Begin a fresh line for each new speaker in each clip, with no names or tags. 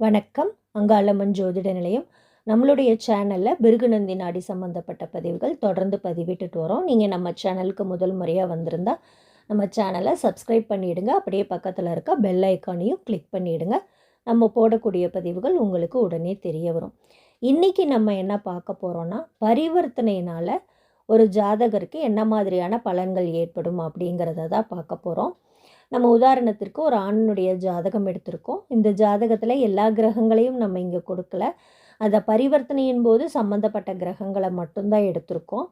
வணக்கம். அங்காளம்மன் ஜோதிட நிலையம். நம்மளுடைய சேனலில் பிருகுநந்தி நாடி சம்மந்தப்பட்ட பதிவுகள் தொடர்ந்து பதிவிட்டுட்டு வரோம். நீங்கள் நம்ம சேனலுக்கு முதல் முறையாக வந்திருந்தால் நம்ம சேனலை சப்ஸ்கிரைப் பண்ணிவிடுங்க அப்படியே பக்கத்தில் இருக்க பெல் ஐக்கானையும் கிளிக் பண்ணிவிடுங்க நம்ம போடக்கூடிய பதிவுகள் உங்களுக்கு உடனே தெரிய வரும். இன்றைக்கி நம்ம என்ன பார்க்க போகிறோன்னா பரிவர்த்தனையினால் ஒரு ஜாதகருக்கு என்ன மாதிரியான பலன்கள் ஏற்படும் அப்படிங்கிறத தான் பார்க்க போகிறோம் நம்ம உதாரணத்திற்கு ஒரு ஆணனுடைய ஜாதகம் எடுத்திருக்கோம். இந்த ஜாதகத்தில் எல்லா கிரகங்களையும் நம்ம இங்கே கொடுக்கல. அதை பரிவர்த்தனையின் போது சம்மந்தப்பட்ட கிரகங்களை மட்டும்தான் எடுத்திருக்கோம்.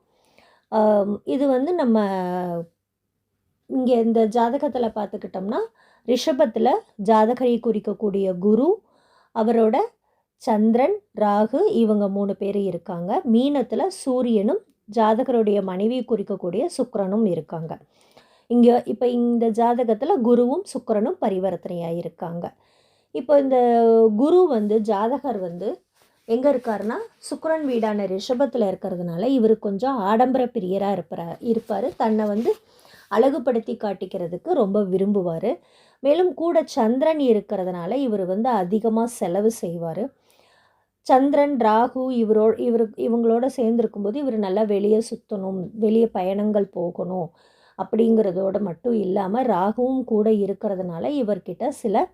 இது வந்து நம்ம இங்கே இந்த ஜாதகத்தில் பார்த்துக்கிட்டோம்னா ரிஷபத்தில் ஜாதகரை குறிக்கக்கூடிய குரு அவரோட சந்திரன் ராகு இவங்க மூணு பேர் இருக்காங்க. மீனத்தில் சூரியனும் ஜாதகருடைய மனைவி குறிக்கக்கூடிய சுக்கரனும் இருக்காங்க. இங்கே இப்போ இந்த ஜாதகத்தில் குருவும் சுக்கரனும் பரிவர்த்தனையாக இருக்காங்க இப்போ இந்த குரு வந்து ஜாதகர் வந்து எங்கே இருக்காருன்னா சுக்கரன் வீடான ரிஷபத்தில் இருக்கிறதுனால இவர் கொஞ்சம் ஆடம்பர பிரியராக இருப்பார் இருப்பார். தன்னை வந்து அழகுபடுத்தி காட்டிக்கிறதுக்கு ரொம்ப விரும்புவார். மேலும் கூட சந்திரன் இருக்கிறதுனால இவர் வந்து அதிகமாக செலவு செய்வார். சந்திரன் ராகு இவரோ இவர் இவங்களோட சேர்ந்துருக்கும்போது இவர் நல்லா வெளியே சுற்றணும் வெளியே பயணங்கள் போகணும். அப்படிங்கிறதோட மட்டும் இல்லாமல் ராகுவும் கூட இருக்கிறதுனால இவர்கிட்ட சில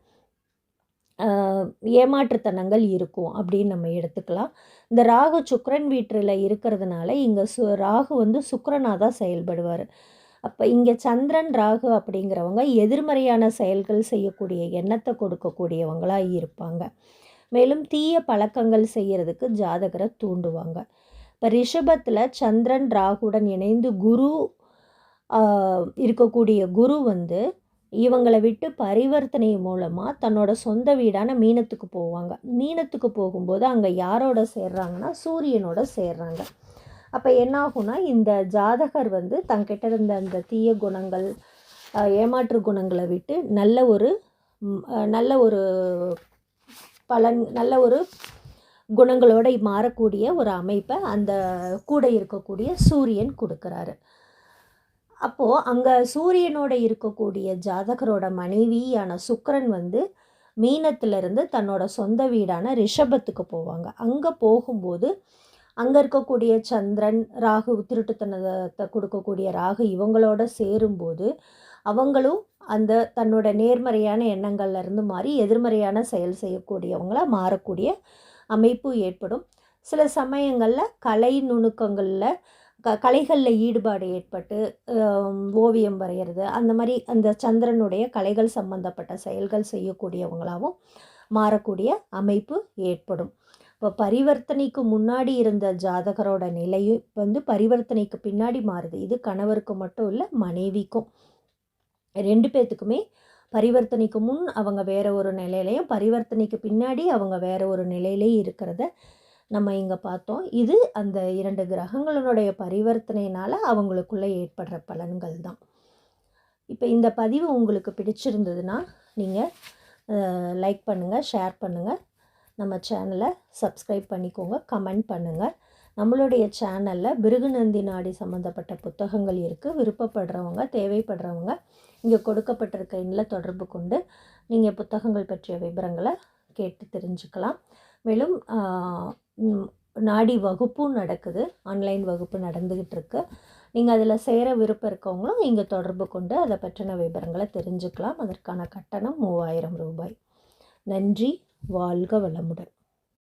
ஏமாற்றுத்தனங்கள் இருக்கும் அப்படின்னு நம்ம எடுத்துக்கலாம். இந்த ராகு சுக்கரன் வீட்டில் இருக்கிறதுனால இங்கே சு ராகு வந்து சுக்கரனாக தான் செயல்படுவார். அப்போ இங்கே சந்திரன் ராகு அப்படிங்கிறவங்க எதிர்மறையான செயல்கள் செய்யக்கூடிய எண்ணத்தை கொடுக்கக்கூடியவங்களாக இருப்பாங்க. மேலும் தீய பழக்கங்கள் செய்கிறதுக்கு ஜாதகரை தூண்டுவாங்க. இப்போ ரிஷபத்தில் சந்திரன் ராகுடன் இணைந்து குரு இருக்கக்கூடிய குரு வந்து இவங்களை விட்டு பரிவர்த்தனை மூலமாக தன்னோட சொந்த வீடான மீனத்துக்கு போவாங்க. மீனத்துக்கு போகும்போது அங்கே யாரோட சேர்றாங்கன்னா சூரியனோட சேர்றாங்க. அப்போ என்னாகும்னா இந்த ஜாதகர் வந்து தங்கிட்ட இருந்த அந்த தீய குணங்கள் ஏமாற்று குணங்களை விட்டு நல்ல ஒரு நல்ல ஒரு பலன் நல்ல ஒரு குணங்களோட மாறக்கூடிய ஒரு அமைப்பை அந்த கூட இருக்கக்கூடிய சூரியன் கொடுக்குறாரு. அப்போது அங்கே சூரியனோட இருக்கக்கூடிய ஜாதகரோட மனைவியான சுக்கரன் வந்து மீனத்திலிருந்து தன்னோட சொந்த வீடான ரிஷபத்துக்கு போவாங்க. அங்கே போகும்போது அங்கே இருக்கக்கூடிய சந்திரன் ராகு திருட்டுத்தனத்தை கொடுக்கக்கூடிய ராகு இவங்களோட சேரும்போது அவங்களும் அந்த தன்னோட நேர்மறையான எண்ணங்கள்லேருந்து மாறி எதிர்மறையான செயல் செய்யக்கூடியவங்களாக மாறக்கூடிய அமைப்பு ஏற்படும். சில சமயங்களில் கலை நுணுக்கங்களில் க கலைகளில் ஈடுபாடு ஏற்பட்டு ஓவியம் வரைகிறது அந்த மாதிரி அந்த சந்திரனுடைய கலைகள் சம்பந்தப்பட்ட செயல்கள் செய்யக்கூடியவங்களாகவும் மாறக்கூடிய அமைப்பு ஏற்படும். இப்போ பரிவர்த்தனைக்கு முன்னாடி இருந்த ஜாதகரோட நிலையும் வந்து பரிவர்த்தனைக்கு பின்னாடி மாறுது. இது கணவருக்கு மட்டும் இல்லை மனைவிக்கும். ரெண்டு பேர்த்துக்குமே பரிவர்த்தனைக்கு முன் அவங்க வேற ஒரு நிலையிலையும் பரிவர்த்தனைக்கு பின்னாடி அவங்க வேற ஒரு நிலையிலையும் இருக்கிறத நம்ம இங்கே பார்த்தோம். இது அந்த இரண்டு கிரகங்களுடைய பரிவர்த்தனையினால் அவங்களுக்குள்ளே ஏற்படுற பலன்கள் தான். இப்போ இந்த பதிவு உங்களுக்கு பிடிச்சிருந்ததுன்னா நீங்கள் லைக் பண்ணுங்கள் ஷேர் பண்ணுங்கள் நம்ம சேனலை சப்ஸ்கிரைப் பண்ணிக்கோங்க கமெண்ட் பண்ணுங்கள் நம்மளுடைய சேனலில் பிருகுநந்தி நாடி சம்மந்தப்பட்ட புத்தகங்கள் இருக்குது விருப்பப்படுறவங்க தேவைப்படுறவங்க இங்கே கொடுக்கப்பட்டிருக்க எண்ணில் தொடர்பு கொண்டு நீங்கள் புத்தகங்கள் பற்றிய விவரங்களை கேட்டு தெரிஞ்சுக்கலாம். மேலும் நாடி வகுப்பும் நடக்குது. ஆன்லைன் வகுப்பு நடந்துக்கிட்டு இருக்கு நீங்கள் அதில் சேர விருப்பம் இருக்கவங்களும் இங்கே தொடர்பு கொண்டு அதை பற்றின விவரங்களை தெரிஞ்சுக்கலாம். அதற்கான கட்டணம் மூவாயிரம் ரூபாய். நன்றி. வாழ்க வளமுடன்.